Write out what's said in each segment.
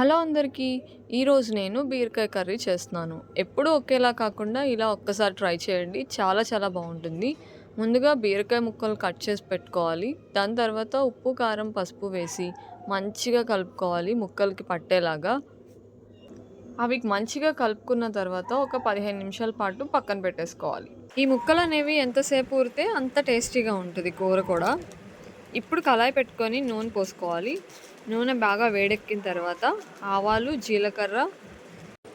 Hello అందరికీ ఈరోజు నేను బీరకాయ కర్రీ చేస్తున్నాను. ఎప్పుడూ ఒకేలా కాకుండా ఇలా ఒక్కసారి ట్రై చేయండి. చాలా చాలా బాగుంటుంది. ముందుగా బీరకాయ ముక్కలు కట్ చేసి పెట్టుకోవాలి. దాని తర్వాత ఉప్పు కారం పసుపు వేసి మంచిగా కలుపుకోవాలి ముక్కలకి పట్టేలాగా. అవి మంచిగా కలుపుకున్న తర్వాత ఒక పదిహేను నిమిషాల పాటు పక్కన పెట్టేసుకోవాలి. ఈ ముక్కలు అనేవి ఎంతసేపు ఊరితే అంత టేస్టీగా ఉంటుంది కూర కూడా. ఇప్పుడు కళాయి పెట్టుకొని నూనె పోసుకోవాలి. నూనె బాగా వేడెక్కిన తర్వాత ఆవాలు జీలకర్ర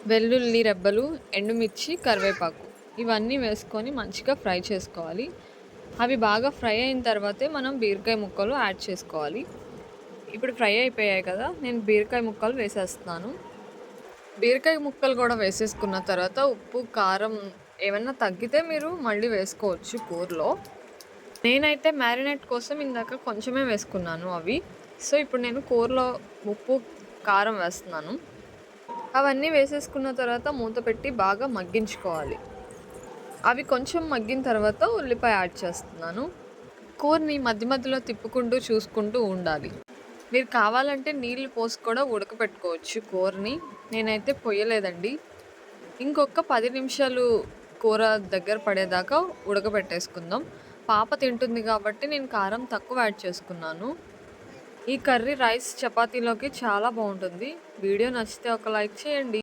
వెల్లుల్లి రెబ్బలు ఎండుమిర్చి కరివేపాకు ఇవన్నీ వేసుకొని మంచిగా ఫ్రై చేసుకోవాలి. అవి బాగా ఫ్రై అయిన తర్వాతే మనం బీరకాయ ముక్కలు యాడ్ చేసుకోవాలి. ఇప్పుడు ఫ్రై అయిపోయాయి కదా నేను బీరకాయ ముక్కలు వేసేస్తున్నాను. బీరకాయ ముక్కలు కూడా వేసేసుకున్న తర్వాత ఉప్పు కారం ఏమన్నా తగ్గితే మీరు మళ్ళీ వేసుకోవచ్చు కూరలో. నేనైతే మ్యారినేట్ కోసం ఇందాక కొంచెమే వేసుకున్నాను అవి. సో ఇప్పుడు నేను కూరలో ఉప్పు కారం వేస్తున్నాను. అవన్నీ వేసేసుకున్న తర్వాత మూత పెట్టి బాగా మగ్గించుకోవాలి. అవి కొంచెం మగ్గిన తర్వాత ఉల్లిపాయ యాడ్ చేస్తున్నాను. కూరని మధ్య మధ్యలో తిప్పుకుంటూ చూసుకుంటూ ఉండాలి. మీరు కావాలంటే నీళ్ళు పోసి కూడా ఉడకపెట్టుకోవచ్చు కూరని. నేనైతే పొయ్యలేదండి. ఇంకొక పది నిమిషాలు కూర దగ్గర పడేదాకా ఉడకబెట్టేసుకుందాం. పాప తింటుంది కాబట్టి నేను కారం తక్కువ యాడ్ చేసుకున్నాను. ఈ కర్రీ రైస్ చపాతీలోకి చాలా బాగుంటుంది. వీడియో నచ్చితే ఒక లైక్ చేయండి.